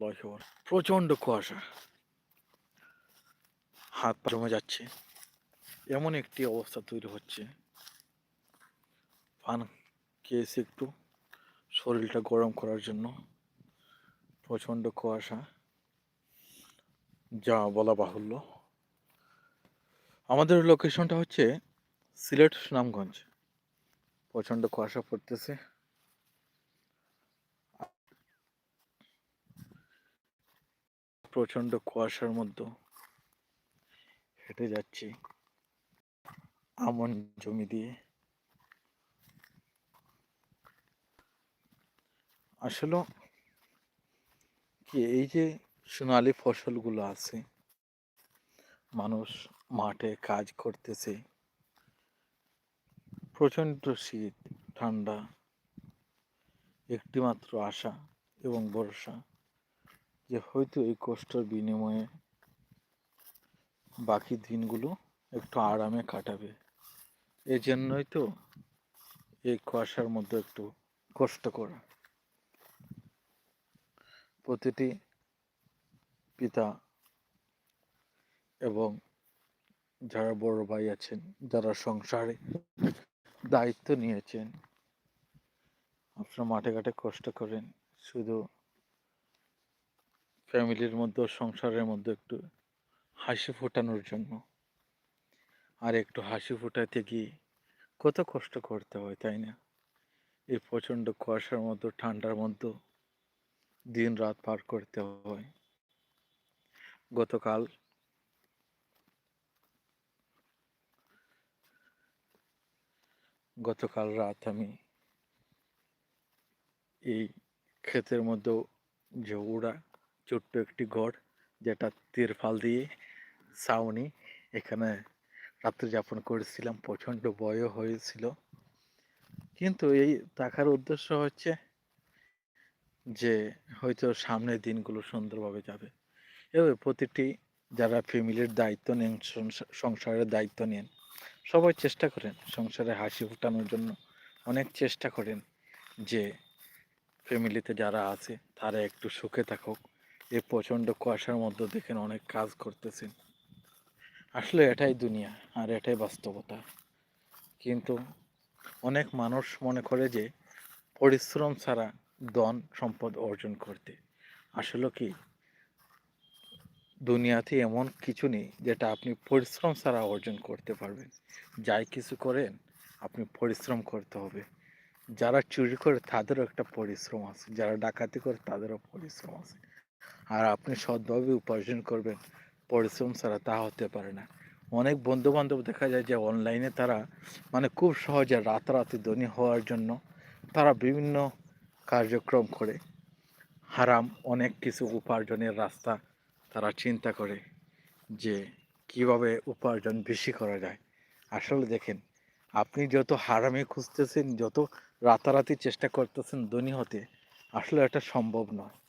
লহর প্রচণ্ড কুয়াশা। হাত পা জমে যাচ্ছে। এমন একটি অবস্থা তৈরি হচ্ছে। পান খেয়েছি একটু। শরীরটা গরম করার জন্য। প্রচণ্ড কুয়াশা। যা বলা বাহুল্য। আমাদের লোকেশনটা হচ্ছে সিলেট, সুনামগঞ্জ। প্রচণ্ড কুয়াশা পড়তেছে। প্রচণ্ড কুয়াশার মধ্যে হেঁটে যাচ্ছি আমন জমি দিয়ে। আসলে কি, এই যে সোনালি ফসলগুলো আছে, মানুষ মাঠে কাজ করতেছে, প্রচণ্ড শীত, ঠান্ডা, একটিমাত্র আশা এবং ভরসা। যে হয়তো এই কষ্টের বিনিময়ে বাকি দিনগুলো একটু আরামে কাটাবে। এই জন্যই তো এই কুয়াশার মধ্যে একটু কষ্ট করা। প্রতিটি পিতা এবং যারা বড় ভাই আছেন, যারা সংসারে দায়িত্ব নিয়েছেন, আপনারা মাঠে ঘাটে কষ্ট করেন, শুধু ফ্যামিলির মধ্যে, সংসারের মধ্যে একটু হাসি ফোটানোর জন্য। আর একটু হাসি ফোটাতে গিয়ে কত কষ্ট করতে হয়, তাই না? এই প্রচণ্ড কুয়াশার মধ্যে, ঠান্ডার মধ্যে দিন রাত পার করতে হয়। গতকাল গতকাল রাত আমি এই ক্ষেতের মধ্যে যে উড়া ছোট্ট একটি ঘর যেটা তিরফাল দিয়ে ছাউনি এখানে রাত্রি যাপন করেছিলাম, প্রচণ্ড ভয়ও হয়েছিল। কিন্তু এই থাকার উদ্দেশ্য হচ্ছে যে, হয়তো সামনের দিনগুলো সুন্দরভাবে যাবে। এভাবে প্রতিটি যারা ফ্যামিলির দায়িত্ব নেন সংসারের দায়িত্ব নেন, সবাই চেষ্টা করেন সংসারে হাসি ফুটানোর জন্য। অনেক চেষ্টা করেন যে, ফ্যামিলিতে যারা আছে, তারা একটু সুখে থাকুক। এই প্রচণ্ড কুয়াশার মধ্যে দেখেন অনেক কাজ করতেছেন। আসলে এটাই দুনিয়া আর এটাই বাস্তবতা। কিন্তু অনেক মানুষ মনে করে যে পরিশ্রম ছাড়া ধন সম্পদ অর্জন করতে। আসলে কি? দুনিয়াতে এমন কিছু নেই যেটা আপনি পরিশ্রম ছাড়া অর্জন করতে পারবেন। যাই কিছু করেন, আপনি পরিশ্রম করতে হবে। যারা চুরি করে তাদেরও একটা পরিশ্রম আছে, যারা ডাকাতি করে তাদেরও পরিশ্রম আছে। আর আপনি সৎভাবে উপার্জন করবেন, পরিশ্রম ছাড়া তা হতে পারে না। অনেক বন্ধু বান্ধব দেখা যায় যে অনলাইনে তারা মানে খুব সহজে রাতারাতি ধনী হওয়ার জন্য তারা বিভিন্ন কার্যক্রম করে। হারাম অনেক কিছু উপার্জনের রাস্তা তারা চিন্তা করে যে কীভাবে উপার্জন বেশি করা যায়। আসলে দেখেন, আপনি যত হারামে খুঁজতেছেন, যত রাতারাতি চেষ্টা করতেছেন ধনী হতে, আসলে এটা সম্ভব নয়।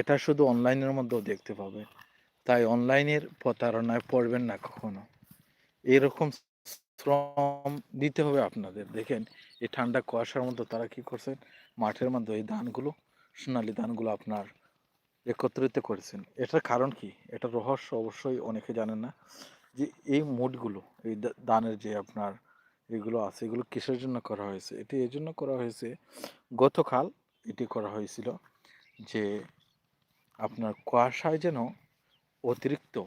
এটা শুধু অনলাইনের মধ্যেও দেখতে পাবে। তাই অনলাইনের প্রতারণায় পড়বেন না কখনো। এরকম শ্রম দিতে হবে আপনাদের। দেখেন, এই ঠান্ডা কুয়াশার মধ্যে তারা কি করছেন? মাঠের মধ্যে এই ধানগুলো, সোনালি ধানগুলো আপনার একত্রিত করেছেন। এটার কারণ কি? এটা রহস্য অবশ্যই অনেকে জানেন না যে এই মুডগুলো এই দানের যে আপনার এগুলো আছে, এগুলো কিসের জন্য করা হয়েছে? এটি এই জন্য করা হয়েছে, গতকাল এটি করা হয়েছিল যে আপনার কুয়াশায় যেন অতিরিক্ত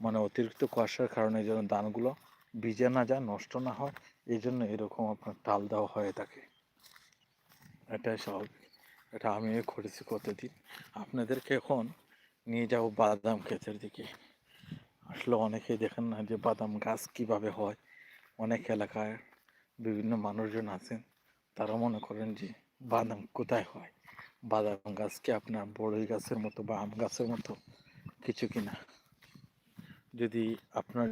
মানে অতিরিক্ত কুয়াশার কারণে যেন ধানগুলো ভিজে না যায়, নষ্ট না হয়, এই জন্য এরকম আপনার টাল দেওয়া হয়ে থাকে এটাই স্বাভাবিক। এটা আমিও করেছি কতদিন। আপনাদেরকে এখন নিয়ে যাব বাদাম ক্ষেতের দিকে। আসলে অনেকেই দেখেন না যে বাদাম গাছ কীভাবে হয়। অনেক এলাকায় বিভিন্ন মানুষজন আছেন, তারা মনে করেন যে বাদাম কোথায় হয়? বাদাম গাছ কি আপনার বড়ই গাছের মতো বা আম গাছের মতো? কিছু কিনা যদি আপনার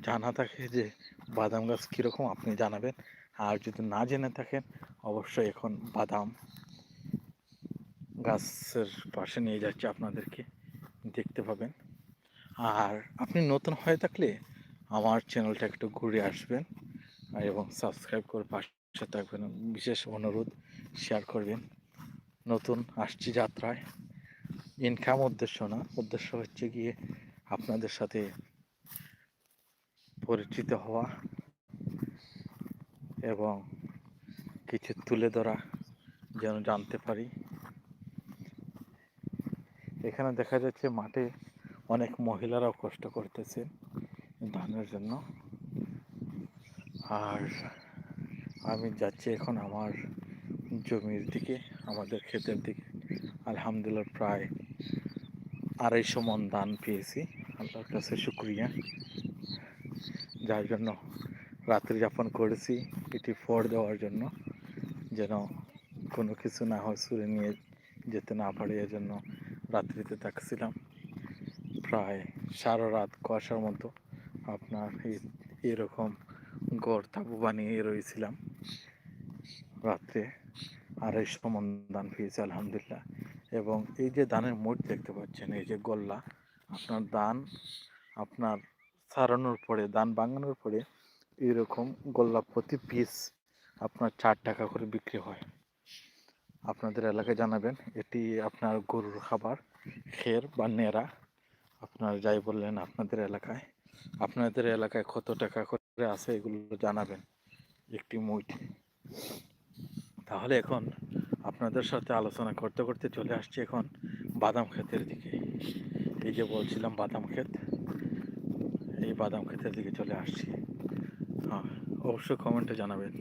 জানা থাকে যে বাদাম গাছ কীরকম, আপনি জানাবেন। আর যদি না জেনে থাকেন, অবশ্যই এখন বাদাম গাছের পাশে নিয়ে যাচ্ছে আপনাদেরকে দেখতে পাবেন। আর আপনি নতুন হয়ে থাকলে আমার চ্যানেলটা একটু ঘুরে আসবেন এবং সাবস্ক্রাইব করে পাশে থাকবেন। বিশেষ অনুরোধ, শেয়ার করবেন। নতুন আসছি যাত্রায়। ইনকাম উদ্দেশ্য না, উদ্দেশ্য হচ্ছে গিয়ে আপনাদের সাথে পরিচিত হওয়া এবং কিছু তুলে ধরা যেন জানতে পারি। এখানে দেখা যাচ্ছে মাঠে অনেক মহিলারাও কষ্ট করতেছে ধানের জন্য। আর আমি যাচ্ছি এখন আমার জমির দিকে। আমাদের ক্ষেতের দিকে। আলহামদুলিল্লাহ প্রায় আড়াইশো মন দান পেয়েছি। আল্লাহর কাছে শুক্রিয়া। যার জন্য রাত্রি যাপন করেছি, এটি ফর দেওয়ার জন্য। যেন কোনো কিছু না হয় সুরে নিয়ে যেতে না পারে, এজন্য রাত্রিতে থাকছিলাম। প্রায় সারা রাত কুয়াশার মতো আপনার এরকম গড় তাবু বানিয়ে রয়েছিলাম। রাত্রে আড়াইশো মন দান পেয়েছি আলহামদুলিল্লাহ। এবং এই যে দানের মোট দেখতে পাচ্ছেন, এই যে গল্লা, আপনার দান আপনার সারানোর পরে দান বাঙানোর পরে এরকম গল্লা প্রতি পিস আপনার চার টাকা করে বিক্রি হয়। আপনাদের এলাকায় জানাবেন, এটি আপনার গরুর খাবার, খের বা নেড়া, আপনার যাই বললেন আপনাদের এলাকায়। আপনাদের এলাকায় কত টাকা করে আছে এগুলো জানাবেন, একটি মুঠ তাহলে এখন আপনাদের সাথে আলোচনা করতে করতে চলে আসছি এখন বাদাম ক্ষেতের দিকে। এই যে বলছিলাম বাদাম ক্ষেত, এই বাদাম ক্ষেতের দিকে চলে আসছি। হ্যাঁ অবশ্যই কমেন্টে জানাবেন।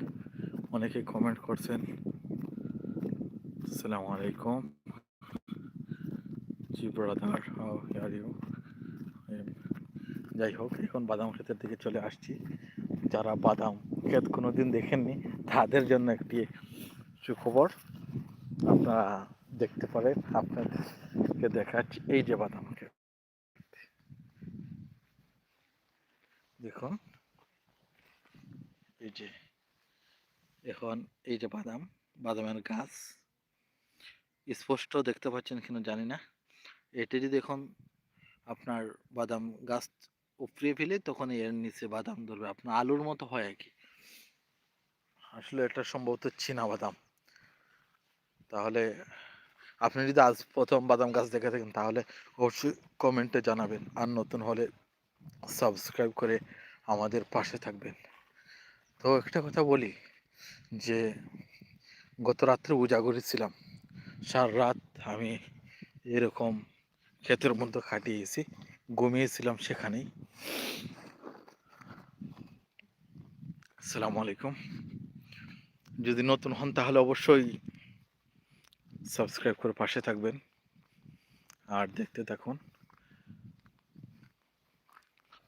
অনেকেই কমেন্ট করছেন আসসালামু আলাইকুম। জি ব্রাদার, হাউ আর ইউ? যাই হোক, এখন বাদাম ক্ষেতের দিকে চলে আসছি। যারা বাদাম ক্ষেত কোনো দিন দেখেননি, তাদের জন্য একটি সুখবর আপনারা দেখতে পারেন, আপনাদেরকে দেখাচ্ছি। এই যে বাদাম ক্ষেত দেখুন, এই যে, এখন এই যে বাদাম, বাদামের গাছ। স্পষ্ট দেখতে পাচ্ছেন কিনা জানি না। এটা যদি এখন আপনার বাদাম গাছ উপড়িয়ে ফেলে, তখন এর নিচে বাদাম ধরবে। আপনার আলুর মতো হয় আর কি। আসলে এটা সম্ভবত চীনা বাদাম। তাহলে আপনি যদি আজ প্রথম বাদাম গাছ দেখে থাকেন, তাহলে অবশ্যই কমেন্টে জানাবেন। আর নতুন হলে সাবস্ক্রাইব করে আমাদের পাশে থাকবেন। তো একটা কথা বলি যে, গত রাত্রে উজাগরি ছিলাম। সার রাত আমি এরকম ক্ষেতের মধ্যে কাটিয়েছি ঘুমিয়েছিলাম সেখানেই। আসসালামু আলাইকুম। যদি নতুন হন তাহলে অবশ্যই সাবস্ক্রাইব করে পাশে থাকবেন। আর দেখতে থাকুন।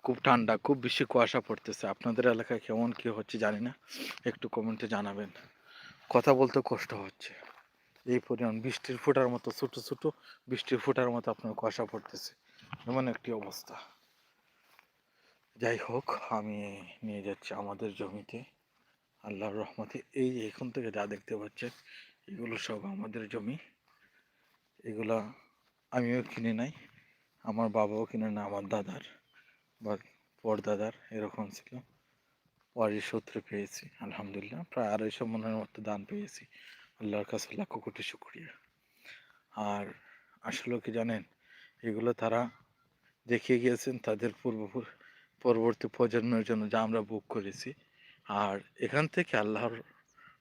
খুব ঠান্ডা, খুব বেশি কুয়াশা পড়তেছে। আপনাদের এলাকায় কেমন কি হচ্ছে জানি না। একটু কমেন্টে জানাবেন। কথা বলতে কষ্ট হচ্ছে। এই পরিমাণ বৃষ্টির ফোঁটার মতো, ছোটো ছোটো বৃষ্টির ফোঁটার মতো আপনার কুয়াশা পড়তেছে। এমন একটি অবস্থা। যাই হোক, আমি নিয়ে যাচ্ছি আমাদের জমিতে। আল্লাহর রহমতে এই এখন থেকে যা দেখতে পাচ্ছেন এগুলো সব আমাদের জমি। এগুলা আমিও কিনে নাই, আমার বাবাও কিনে না আমার দাদার বা পরদাদার, এরকম ছিল। ওয়ারি সূত্রে পেয়েছি, আলহামদুলিল্লাহ, প্রায় আড়াইশো মনের মতো দান পেয়েছি। আল্লাহর কাছে লাখো কোটি শুক্রিয়া। আর আসলে কি জানেন, এগুলো তারা দেখিয়ে গিয়েছেন তাদের পূর্ব পরবর্তী প্রজন্মের জন্য যা আমরা বুক করেছি। আর এখান থেকে আল্লাহর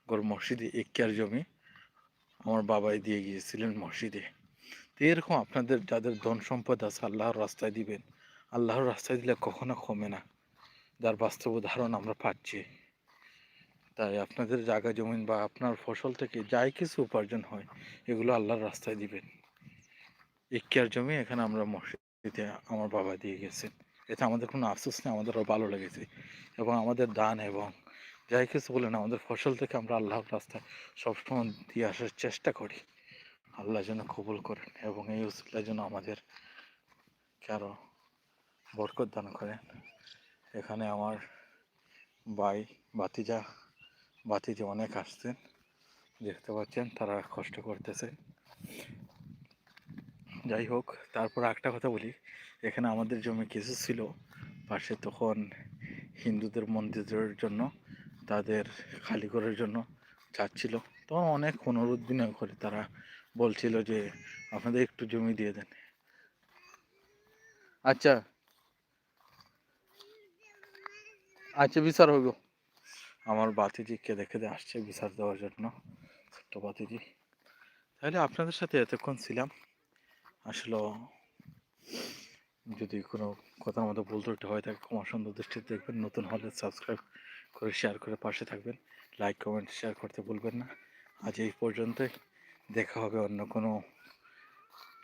গড় মসজিদে একিয়ার জমি আমার বাবাই দিয়ে গিয়েছিলেন মসজিদে। তো এরকম আপনাদের যাদের ধন সম্পদ আছে, আল্লাহর রাস্তায় দিবেন। আল্লাহর রাস্তায় দিলে কখনো কমে না। যার বাস্তব উদাহরণ আমরা পাচ্ছি। তাই আপনাদের জায়গা, জমিন বা আপনার ফসল থেকে যাই কিছু উপার্জন হয়, এগুলো আল্লাহর রাস্তায় দিবেন। ইকিয়ার জমি এখানে আমরা মসজিদে আমার বাবা দিয়ে গেছেন। এতে আমাদের কোনো আফসোস নেই, আমাদেরও ভালো লেগেছে। এবং আমাদের দান এবং যাই কিছু বলেন আমাদের ফসল থেকে আমরা আল্লাহর রাস্তায় সবসময় দিয়ে আসার চেষ্টা করি। আল্লাহ যেন কবুল করেন এবং এই উসিলার জন্য আমাদের আরও বরকত দান করেন। এখানে আমার ভাই বাতিজা বাতিজা অনেক আসছেন, দেখতে পাচ্ছেন তারা কষ্ট করতেছে। যাই হোক, তারপর একটা কথা বলি, এখানে আমাদের জমি কিছু ছিল, পাশে তখন হিন্দুদের মন্দিরের জন্য তাদের খালি করার জন্য চাচ্ছিল। তখন অনেক অনুরোধ বিনয় করে তারা বলছিল যে, আপনাদের একটু জমি দিয়ে দেন। আচ্ছা। আচ্ছা বিচার হইব। আমার বাতিজি কেঁদে কেঁদে আসছে বিচার দেওয়ার জন্য, ছোট্ট বাতিজি। তাহলে আপনাদের সাথে এতক্ষণ ছিলাম। আসলে যদি কোনো কথার মধ্যে ভুল ত্রুটি হয় থাকে ক্ষমা সুন্দর দৃষ্টিতে দেখবেন। নতুন হলে সাবস্ক্রাইব করে শেয়ার করে পাশে থাকবেন। লাইক কমেন্ট শেয়ার করতে ভুলবেন না। আজ এই পর্যন্তই। দেখা হবে অন্য কোনো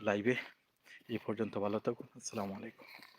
লাইভে এই পর্যন্ত ভালো থাকুন। আসসালামু আলাইকুম।